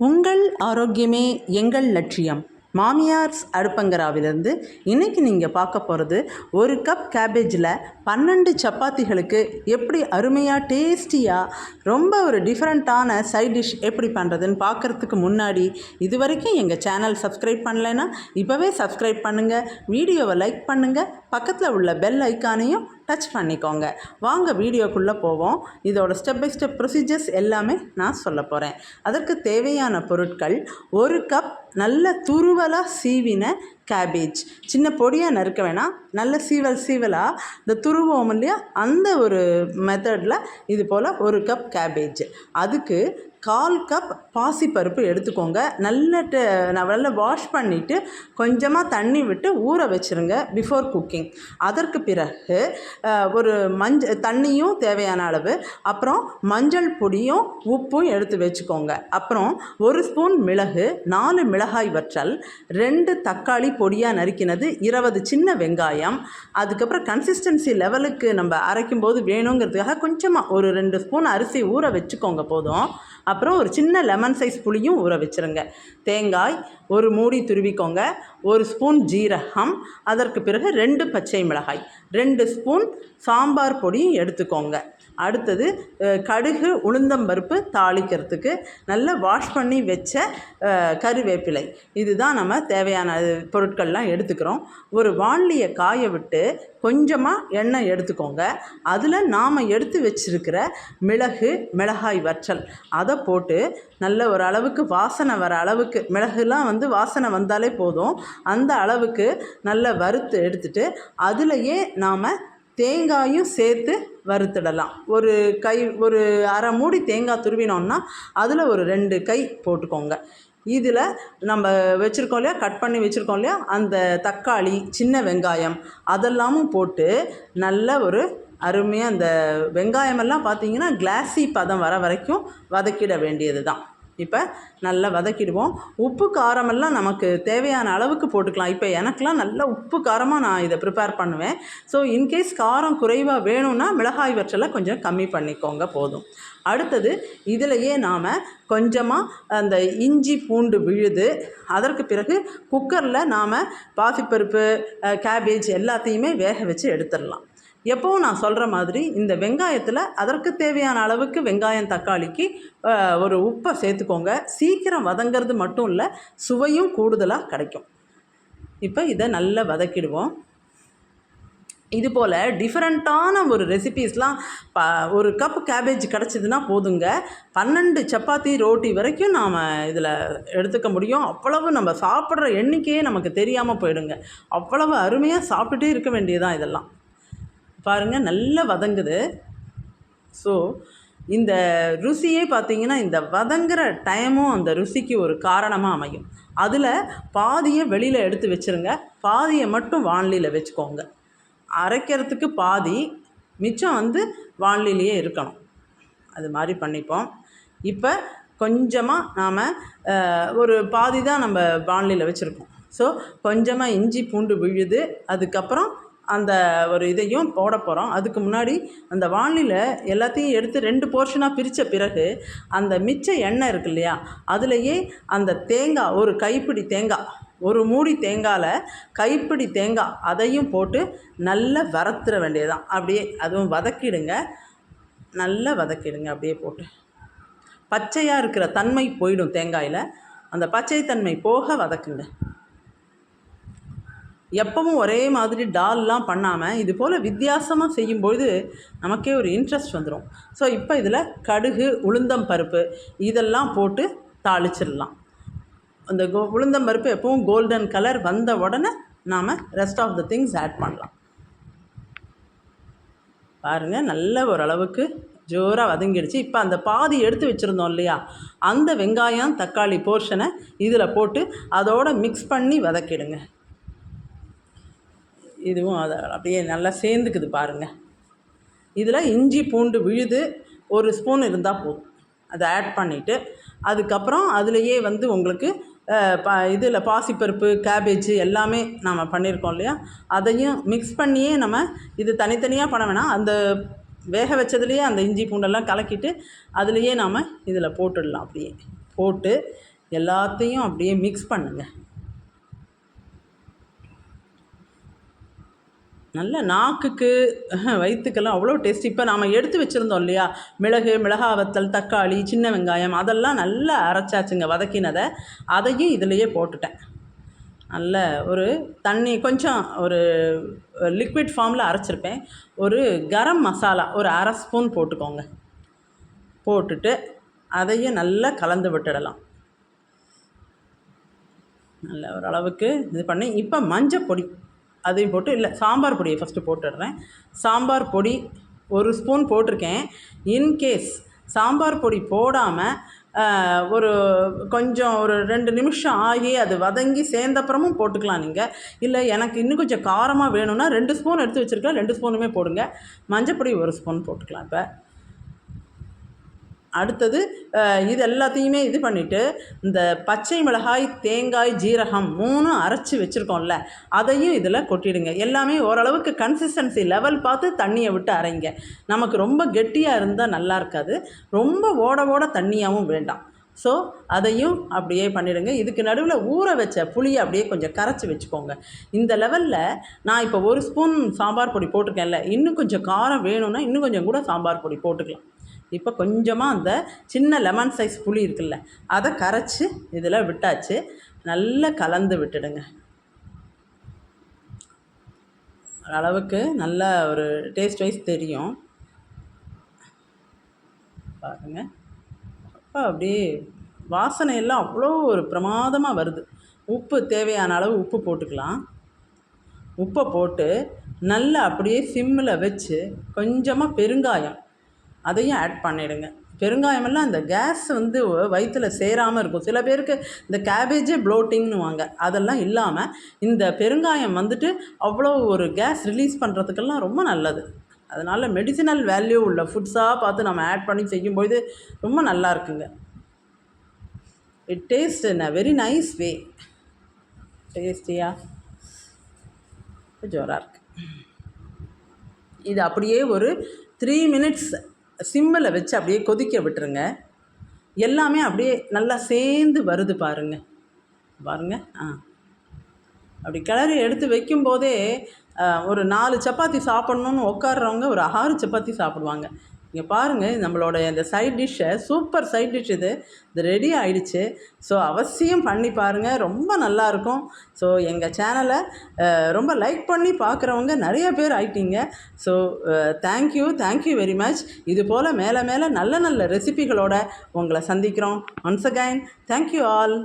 உங்கள் ஆரோக்கியமே எங்கள் லட்சியம். மாமியார்ஸ் அடுப்பங்கராவிலிருந்து இன்றைக்கி நீங்கள் பார்க்க போகிறது ஒரு கப் கேபேஜில் பன்னெண்டு சப்பாத்திகளுக்கு எப்படி அருமையாக டேஸ்டியாக ரொம்ப ஒரு டிஃப்ரெண்ட்டான சைட் டிஷ் எப்படி பண்ணுறதுன்னு பார்க்குறதுக்கு முன்னாடி இது வரைக்கும் எங்கள் சேனல் சப்ஸ்கிரைப் பண்ணலைன்னா இப்போவே சப்ஸ்கிரைப் பண்ணுங்கள் வீடியோவை லைக் பண்ணுங்கள் பக்கத்தில் உள்ள பெல் ஐக்கானையும் டச் பண்ணிக்கோங்க. வாங்க வீடியோக்குள்ளே போவோம். இதோட ஸ்டெப் பை ஸ்டெப் ப்ரொசீஜர்ஸ் எல்லாமே நான் சொல்ல போகிறேன் அதற்கு தேவையான பொருட்கள் ஒரு கப் நல்ல துருவலாக சீவின கேபேஜ் சின்ன பொடியாக நறுக்க வேணாம் நல்ல சீவல் சீவலாக இந்த துருவோம் இல்லையா அந்த ஒரு மெத்தடில் இது போல் ஒரு கப் கேபேஜ் அதுக்கு கால் கப் பாசிப்பருப்பு எடுத்துக்கோங்க. நல்ல நல்லா வாஷ் பண்ணிவிட்டு கொஞ்சமாக தண்ணி விட்டு ஊற வச்சுருங்க பிஃபோர் குக்கிங் அதற்கு பிறகு ஒரு மஞ்ச தண்ணியும் தேவையான அளவு அப்புறம் மஞ்சள் பொடியும் உப்பும் எடுத்து வச்சுக்கோங்க. அப்புறம் ஒரு ஸ்பூன் மிளகு நாலு மிளகாய் வற்றல் ரெண்டு தக்காளி பொடியாக நறுக்கினது இருபது சின்ன வெங்காயம் அதுக்கப்புறம் கன்சிஸ்டன்சி லெவலுக்கு நம்ம அரைக்கும்போது வேணுங்கிறதுக்காக கொஞ்சமாக ஒரு ரெண்டு ஸ்பூன் அரிசி ஊற வச்சுக்கோங்க போதும். அப்புறம் ஒரு சின்ன லெமன் சைஸ் புளியும் ஊற வச்சுருங்க. தேங்காய் ஒரு மூடி துருவிக்கோங்க. ஒரு ஸ்பூன் ஜீரகம் அதற்கு பிறகு ரெண்டு பச்சை மிளகாய் ரெண்டு ஸ்பூன் சாம்பார் பொடியும் எடுத்துக்கோங்க. அடுத்தது கடுகு கடுகு உளுந்தம்பருப்பு தாளிக்கிறதுக்கு நல்லா வாஷ் பண்ணி வச்ச கருவேப்பிலை. இதுதான் நம்ம தேவையான பொருட்கள்லாம் எடுத்துக்கிறோம். ஒரு வாண்லியை காய விட்டு கொஞ்சமாக எண்ணெய் எடுத்துக்கோங்க. அதில் நாம் எடுத்து வச்சிருக்கிற மிளகு மிளகாய் வற்றல். அதை போட்டு நல்ல ஒரு அளவுக்கு வாசனை வர அளவுக்கு மிளகுலாம் வந்து வாசனை வந்தாலே போதும். அந்த அளவுக்கு நல்லா வறுத்து எடுத்துட்டு அதுலேயே நாம் தேங்காயும் சேர்த்து வறுத்துடலாம். ஒரு கை ஒரு அரை மூடி தேங்காய் துருவினோம்னா அதில் ஒரு ரெண்டு கை போட்டுக்கோங்க. இதில் நம்ம வச்சுருக்கோம் இல்லையா கட் பண்ணி வச்சுருக்கோம் இல்லையா அந்த தக்காளி சின்ன வெங்காயம் அதெல்லாமும் போட்டு நல்ல ஒரு அருமையாக அந்த வெங்காயமெல்லாம் பார்த்தீங்கன்னா கிளாஸி பதம் வர வரைக்கும் வதக்கிட வேண்டியது தான் இப்போ நல்லா வதக்கிடுவோம். உப்பு காரமெல்லாம் நமக்கு தேவையான அளவுக்கு போட்டுக்கலாம். இப்போ எனக்கெலாம் நல்ல உப்பு காரமாக நான் இதை ப்ரிப்பேர் பண்ணுவேன். ஸோ இன்கேஸ் காரம் குறைவாக வேணும்னா மிளகாய் வற்றலை கொஞ்சம் கம்மி பண்ணிக்கோங்க போதும். அடுத்தது இதிலையே நாம் கொஞ்சமாக அந்த இஞ்சி பூண்டு விழுது அதற்கு பிறகு குக்கரில் நாம் பாசிப்பருப்பு கேபேஜ் எல்லாத்தையுமே வேக வச்சு எடுத்துடலாம். எப்போவும் நான் சொல்கிற மாதிரி இந்த வெங்காயத்தில் அதற்கு தேவையான அளவுக்கு வெங்காயம் தக்காளிக்கு ஒரு உப்பை சேர்த்துக்கோங்க. சீக்கிரம் வதங்கிறது மட்டும் இல்லை சுவையும் கூடுதலாக கிடைக்கும். இப்போ இதை நல்லா வதக்கிடுவோம். இது போல் டிஃப்ரெண்ட்டான ஒரு ரெசிபீஸ்லாம் ப ஒரு கப் கேபேஜ் கிடச்சிதுன்னா போதுங்க. பன்னெண்டு சப்பாத்தி ரோட்டி வரைக்கும் நாம் இதில் எடுத்துக்க முடியும். அவ்வளவு நம்ம சாப்பிட்ற எண்ணிக்கையே நமக்கு தெரியாமல் போயிடுங்க. அவ்வளவு அருமையாக சாப்பிட்டுட்டே இருக்க வேண்டியதான் இதெல்லாம். பாருங்கள் நல்லா வதங்குது. ஸோ இந்த ருசியே பார்த்தீங்கன்னா இந்த வதங்குற டைமும் அந்த ருசிக்கு ஒரு காரணமாக அமையும். அதில் பாதியை வெளியில் எடுத்து வச்சுருங்க. பாதியை மட்டும் வானிலையில் வச்சுக்கோங்க. அரைக்கிறதுக்கு பாதி மிச்சம் வந்து வானிலையிலேயே இருக்கணும். அது மாதிரி பண்ணிப்போம். இப்போ கொஞ்சமாக நாம் ஒரு பாதி தான் நம்ம வானிலையில் வச்சுருக்கோம். ஸோ கொஞ்சமாக இஞ்சி பூண்டு விழுது அதுக்கப்புறம் அந்த ஒரு இதையும் போட போகிறோம் அதுக்கு முன்னாடி அந்த வானில எல்லாத்தையும் எடுத்து ரெண்டு போர்ஷனாக பிரித்த பிறகு அந்த மிச்ச எண்ணெய் இருக்கு இல்லையா அதுலேயே அந்த தேங்காய் ஒரு கைப்பிடி தேங்காய் ஒரு மூடி தேங்காயில் கைப்பிடி தேங்காய் அதையும் போட்டு நல்லா வறுத்துற வேண்டியதான் அப்படியே அதுவும் வதக்கிடுங்க. நல்லா வதக்கிடுங்க அப்படியே போட்டு. பச்சையாக இருக்கிற தன்மை போயிடும் தேங்காயில். அந்த பச்சை தன்மை போக வதக்குங்க. எப்பவும் ஒரே மாதிரி டால்லாம் பண்ணாமல் இது போல் வித்தியாசமாக செய்யும்பொழுது நமக்கே ஒரு இன்ட்ரெஸ்ட் வந்துடும் ஸோ இப்போ இதில் கடுகு உளுந்தம் பருப்பு இதெல்லாம் போட்டு தாளிச்சிடலாம். அந்த கோ உளுந்தம் பருப்பு எப்பவும் கோல்டன் கலர் வந்த உடனே நாம் rest of the things add பண்ணலாம். பாருங்கள் நல்ல ஓரளவுக்கு ஜோராக வதங்கிடுச்சு. இப்போ அந்த பாதி எடுத்து வச்சுருந்தோம் இல்லையா? அந்த வெங்காயம் தக்காளி போர்ஷனை இதில் போட்டு அதோட மிக்ஸ் பண்ணி வதக்கிடுங்க. இதுவும் அதை அப்படியே நல்லா சேர்ந்துக்குது பாருங்கள் இதில் இஞ்சி பூண்டு விழுது ஒரு ஸ்பூன் இருந்தால் போதும். அதை ஆட் பண்ணிவிட்டு அதுக்கப்புறம் அதுலேயே வந்து உங்களுக்கு ப இதில் பாசிப்பருப்பு கேபேஜ் எல்லாமே நம்ம பண்ணியிருக்கோம் இல்லையா? அதையும் மிக்ஸ் பண்ணியே நம்ம இது தனித்தனியாக பண்ண வேணாம். அந்த வேக வச்சதுலேயே அந்த இஞ்சி பூண்டெல்லாம் கலக்கிட்டு அதுலேயே நாம் இதில் போட்டுடலாம் அப்படியே. போட்டு எல்லாத்தையும் அப்படியே மிக்ஸ் பண்ணுங்கள் நல்ல நாக்குக்கு வயிற்றுக்கெல்லாம் அவ்வளோ டேஸ்ட் இப்போ நாம் எடுத்து வச்சுருந்தோம் இல்லையா? மிளகு மிளகா வத்தல் தக்காளி சின்ன வெங்காயம் அதெல்லாம் நல்லா அரைச்சாச்சுங்க வதக்கினதை. அதையும் இதிலையே போட்டுட்டேன். நல்ல ஒரு தண்ணி கொஞ்சம் ஒரு லிக்விட் ஃபார்மில் அரைச்சிருப்பேன். ஒரு கரம் மசாலா ஒரு அரை ஸ்பூன் போட்டுக்கோங்க. போட்டுட்டு அதையும் நல்லா கலந்து விட்டுடலாம். நல்ல ஓரளவுக்கு இது பண்ணி இப்போ மஞ்சள் பொடி அதையும் போட்டு இல்லை சாம்பார் பொடியை ஃபஸ்ட்டு போட்டுடுறேன். சாம்பார் பொடி ஒரு ஸ்பூன் போட்டிருக்கேன். இன்கேஸ் சாம்பார் பொடி போடாமல் ஒரு கொஞ்சம் ஒரு ரெண்டு நிமிஷம் ஆகி அது வதங்கி சேர்ந்தப்புறமும் போட்டுக்கலாம் நீங்கள் இல்லை எனக்கு இன்னும் கொஞ்சம் காரமாக வேணும்னா ரெண்டு ஸ்பூன் எடுத்து வச்சுருக்கேன் ரெண்டு ஸ்பூனுமே போடுங்க. மஞ்சப்பொடி ஒரு ஸ்பூன் போட்டுக்கலாம் இப்போ. அடுத்தது இது எல்லாத்தையுமே இது பண்ணிவிட்டு இந்த பச்சை மிளகாய் தேங்காய் ஜீரகம் மூணும் அரைச்சி வச்சுருக்கோம்ல அதையும் இதில் கொட்டிடுங்க. எல்லாமே ஓரளவுக்கு கன்சிஸ்டன்சி லெவல் பார்த்து தண்ணியை விட்டு அரைங்க. நமக்கு ரொம்ப கெட்டியாக இருந்தால் நல்லா இருக்காது. ரொம்ப ஓட ஓட தண்ணியாகவும் வேண்டாம். ஸோ அதையும் அப்படியே பண்ணிவிடுங்க இதுக்கு நடுவில் ஊற வச்ச புளியை அப்படியே கொஞ்சம் கரைச்சி வச்சுக்கோங்க. இந்த லெவலில் நான் இப்போ ஒரு ஸ்பூன் சாம்பார் பொடி போட்டிருக்கேன்ல இன்னும் கொஞ்சம் காரம் வேணும்னா இன்னும் கொஞ்சம் கூட சாம்பார் பொடி போட்டுக்கலாம். இப்போ கொஞ்சமாக அந்த சின்ன லெமன் சைஸ் புளி இருக்குல்ல அதை கரைச்சி இதில் விட்டாச்சு. நல்லா கலந்து விட்டுடுங்க. அளவுக்கு நல்ல ஒரு டேஸ்ட் வைஸ் தெரியும். பாருங்கள் அப்போ அப்படியே வாசனை எல்லாம் அவ்வளோ ஒரு பிரமாதமாக வருது. உப்பு தேவையான அளவு உப்பு போட்டுக்கலாம். உப்பை போட்டு நல்லா அப்படியே சிம்மில் வச்சு கொஞ்சமாக பெருங்காயம் அதையும் ஆட் பண்ணிவிடுங்க பெருங்காயமெல்லாம் இந்த கேஸ் வந்து வயிற்றில் சேராமல் இருக்கும். சில பேருக்கு இந்த கேபேஜே ப்ளோட்டிங்னுவாங்க அதெல்லாம் இல்லாமல் இந்த பெருங்காயம் வந்துட்டு அவ்வளோ ஒரு கேஸ் ரிலீஸ் பண்ணுறதுக்கெல்லாம் ரொம்ப நல்லது. அதனால் மெடிசினல் வேல்யூ உள்ள ஃபுட்ஸாக பார்த்து நம்ம ஆட் பண்ணி செய்யும்போது ரொம்ப நல்லா இருக்குங்க. It taste in a very nice way டேஸ்டியாக ஜோராக இருக்குது இது அப்படியே ஒரு த்ரீ மினிட்ஸ் சிம்மில் வச்சு அப்படியே கொதிக்க விட்டுருங்க. எல்லாமே அப்படியே நல்லா சேர்ந்து வருது பாருங்க. பாருங்க ஆ. அப்படி கிளறி எடுத்து வைக்கும்போதே ஒரு நாலு சப்பாத்தி சாப்பிட்ணுன்னு உட்காடுறவங்க ஒரு ஆறு சப்பாத்தி சாப்பிடுவாங்க. இங்கே பாருங்கள் நம்மளோட இந்த சைட் டிஷ்ஷை சூப்பர் சைட் டிஷ் இது. இது ரெடி ஆகிடுச்சு ஸோ அவசியம் பண்ணி பாருங்கள் ரொம்ப நல்லாயிருக்கும் ஸோ எங்கள் சேனலை ரொம்ப லைக் பண்ணி பார்க்குறவங்க நிறைய பேர் ஆயிட்டீங்க. So thank you thank you very much இது போல் மேலே மேலே நல்ல நல்ல ரெசிபிகளோட உங்களை சந்திக்கிறோம். Once again thank you all